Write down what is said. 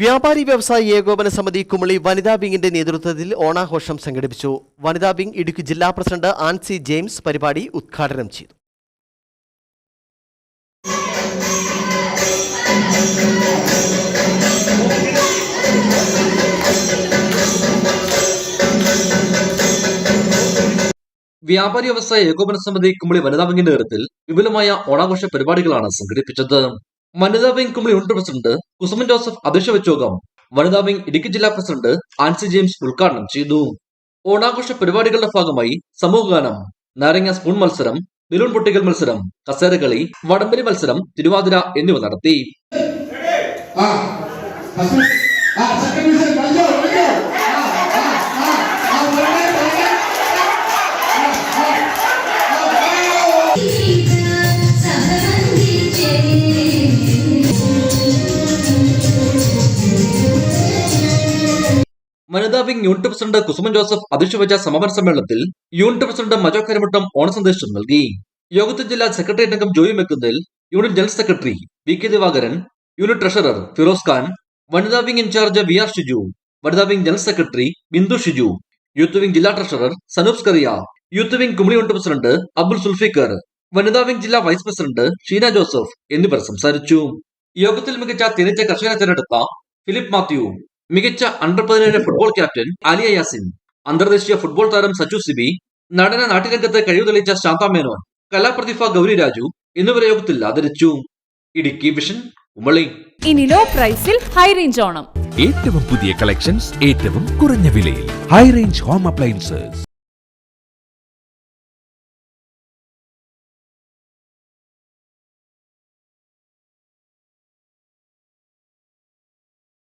വ്യാപാരി വ്യവസായി ഏകോപന സമിതി കുമളി വനിതാ വിങ്ങിന്റെ നേതൃത്വത്തിൽ ഓണാഘോഷം സംഘടിപ്പിച്ചു. വനിതാ വിങ് ഇടുക്കി ജില്ലാ പ്രസിഡന്റ് ആൻസി ജെയിംസ് പരിപാടി ഉദ്ഘാടനം ചെയ്തു. വ്യാപാരി വ്യവസായ ഏകോപന സമിതി കുമളി വനിതാ വിങ്ങിന്റെ നേതൃത്വത്തിൽ വിപുലമായ ഓണാഘോഷ പരിപാടികളാണ് സംഘടിപ്പിച്ചത്. വനിതാ wing Kumily unit president Kusuman Joseph അധ്യക്ഷ യോഗം വനിതാ വിംഗ് ഇടുക്കി ജില്ലാ പ്രസിഡന്റ് ആൻസി ജെയിംസ് ഉദ്ഘാടനം ചെയ്തു. ഓണാഘോഷ പരിപാടികളുടെ ഭാഗമായി സമൂഹഗാനം നാരങ്ങ സ്പൂൺ മത്സരം ബലൂൺ പൊട്ടിക്കൽ മത്സരം കസേരകളി വടംവലി മത്സരം തിരുവാതിര എന്നിവ നടത്തി. വനിതാ wing unit president Kusuman Joseph അധ്യക്ഷ സമാപന സമ്മേളനത്തിൽ യൂണിറ്റ് പ്രസിഡന്റ് മജോ കരിമുട്ടം ഓണസന്ദേശം നൽകി. യോഗത്തിൽ ജില്ലാ സെക്രട്ടേറിയറ്റ് അംഗം Joy Mekkunnil unit general secretary V K Divakaran unit treasurer Firoz Khan വനിതാ wing incharge V R Shiju വനിതാ wing general secretary Bindu Shiju youth wing ജില്ലാ treasurer Sanoop Skaria youth wing Kumily unit president Abdul Zulfikar വനിതാ wing ജില്ലാ vice president Sheena Joseph എന്നിവർ സംസാരിച്ചു. യോഗത്തിൽ മികച്ച തേനീച്ച കർഷകനെ തിരഞ്ഞെടുത്ത ഫിലിപ്പ് മാത്യു മികച്ച അണ്ടർ പതിനേഴ് ഫുട്ബോൾ ക്യാപ്റ്റൻ അലിയ യാസിൻ അന്തർദേശീയ ഫുട്ബോൾ താരം സച്ചു സിബി നടന നാട്ടുരംഗത്ത് കഴിവ് തെളിയിച്ച ശാന്ത മേനോൻ കലാപ്രതിഭ ഗൗരി രാജു എന്നിവരെ യോഗത്തിൽ ആദരിച്ചു. ഇടുക്കി വിഷൻ ഉമളി. ഇനി ലോ പ്രൈസിൽ ഹൈ റേഞ്ച് ഓണം. ഏറ്റവും പുതിയ കളക്ഷൻസ് ഏറ്റവും കുറഞ്ഞ വിലയിൽ. High range home appliances.